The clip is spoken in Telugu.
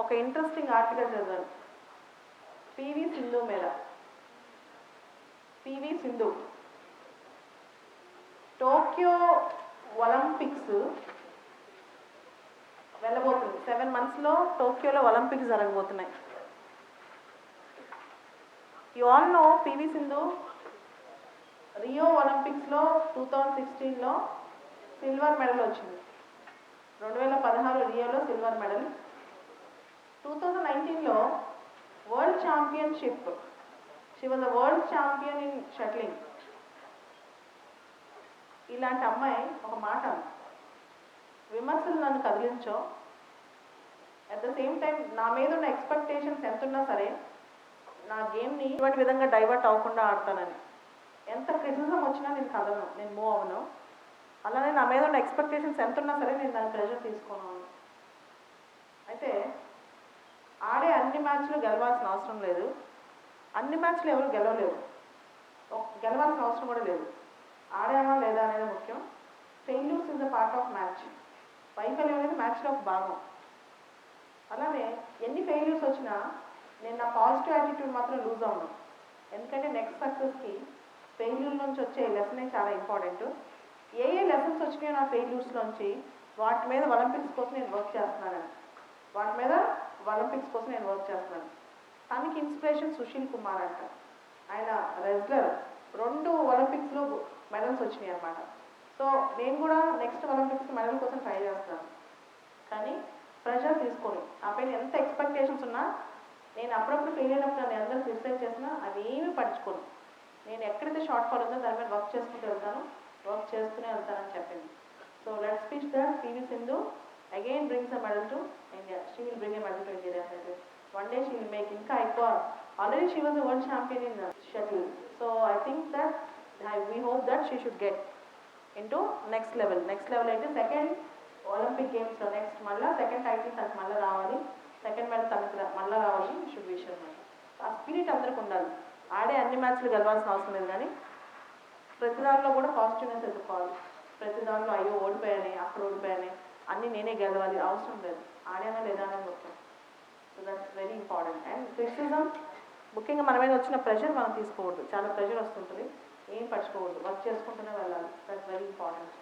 ఒక ఇంట్రెస్టింగ్ ఆర్టికల్ చదివాను. పివి సింధు మీద P V Sindhu Tokyo Olympics వెళ్ళబోతుంది. Seven మంత్స్లో టోక్యోలో ఒలింపిక్స్ జరగబోతున్నాయి. You all know P V Sindhu Rio ఒలింపిక్స్లో టూ థౌజండ్ సిక్స్టీన్లో సిల్వర్ మెడల్ వచ్చింది. రెండు వేల పదహారు రియోలో సిల్వర్ మెడల్ టూ థౌజండ్ నైన్టీన్లో world championship she was the world champion in shuttling ఇలాంటి అమ్మాయి ఒక మాట విమర్శలు నన్ను కదిలించో. అట్ ద సేమ్ టైం నా మీద ఉన్న ఎక్స్పెక్టేషన్స్ ఎంత ఉన్నా సరే నా గేమ్ని ఇటువంటి విధంగా డైవర్ట్ అవ్వకుండా ఆడతానని. ఎంత క్రిటిసిజం వచ్చినా నేను కదను నేను మూవ్ అవ్వను. అలానే నా మీద ఉన్న ఎక్స్పెక్టేషన్స్ ఎంత ఉన్నా సరే నేను దాని ప్రెషర్ తీసుకోను అని. అయితే ఆడే అన్ని మ్యాచ్లు గెలవాల్సిన అవసరం లేదు. అన్ని మ్యాచ్లు ఎవరు గెలవలేరు గెలవాల్సిన అవసరం కూడా లేదు. ఆడామా లేదా అనేది ముఖ్యం. Failures is the part of match. వైఫల్యం అనేది మ్యాచ్లో ఒక భాగం. అలానే ఎన్ని ఫెయిల్యూర్స్ వచ్చినా నేను నా పాజిటివ్ యాటిట్యూడ్ మాత్రం లూజ్ అవ్వను. ఎందుకంటే నెక్స్ట్ సక్సెస్కి ఫెయిల్యూర్ నుంచి వచ్చే లెసనే చాలా ఇంపార్టెంట్. ఏ ఏ లెసన్స్ వచ్చినాయో నా ఫెయిల్యూర్స్లోంచి వాటి మీద ఒలింపిక్స్ కోసం నేను వర్క్ చేస్తున్నాను. ఒలింపిక్స్ కోసం నేను వర్క్ చేస్తున్నాను. తనకి ఇన్స్పిరేషన్ సుశీల్ కుమార్ అంట. ఆయన రెజ్లర్ రెండు ఒలింపిక్స్లో మెడల్స్ వచ్చినాయి అన్నమాట. సో నేను కూడా నెక్స్ట్ ఒలింపిక్స్ మెడల్ కోసం ట్రై చేస్తున్నాను కానీ ప్రెషర్ తీసుకొని ఆ పైన ఎంత ఎక్స్పెక్టేషన్స్ ఉన్నా నేను అప్పుడప్పుడు ఫెయిల్ అయినప్పుడు నన్ను అందరూ క్రిటిసైజ్ చేసినా అది ఏమీ పట్టించుకోను. నేను ఎక్కడైతే షార్ట్ ఫాల్ ఉందో దాని మీద వర్క్ చేసుకుంటూ వెళ్తాను. వర్క్ చేస్తూనే వెళ్తానని చెప్పింది. So let speech the C V Sindhu again brings a medal to India she will bring a medal to India definitely one day she will make ఇంకా ఎక్కువ already she was world champion in shuttle so I think that we hope that she should get into next level next level అయితే సెకండ్ ఒలింపిక్ గేమ్స్లో నెక్స్ట్ మళ్ళీ సెకండ్ టైటిల్ తనకు మళ్ళీ రావాలి సెకండ్ మెడల్ తనకు మళ్ళీ రావాలి షుడ్ విష్ అనమాట ఆ స్పిరిట్ అందరికి ఉండాలి. ఆడే అన్ని మ్యాచ్లు గెలవాల్సిన అవసరం లేదు కానీ ప్రతి దానిలో కూడా పాజిటివ్నెస్ ఎదుర్కోవాలి. ప్రతి దానిలో అయ్యో ఓడిపోయానే అక్కడ ఓడిపోయానే అన్నీ నేనే గెలవాలి అవసరం లేదు. ఆడానా లేదా అని ముఖ్యం so that's very important and criticism ముఖ్యంగా మన మీద వచ్చిన ప్రెషర్ మనం తీసుకోవద్దు చాలా ప్రెషర్ వస్తుంటుంది. ఏం పట్టుకోకూడదు వర్క్ చేసుకుంటూనే వెళ్ళాలి. That's very important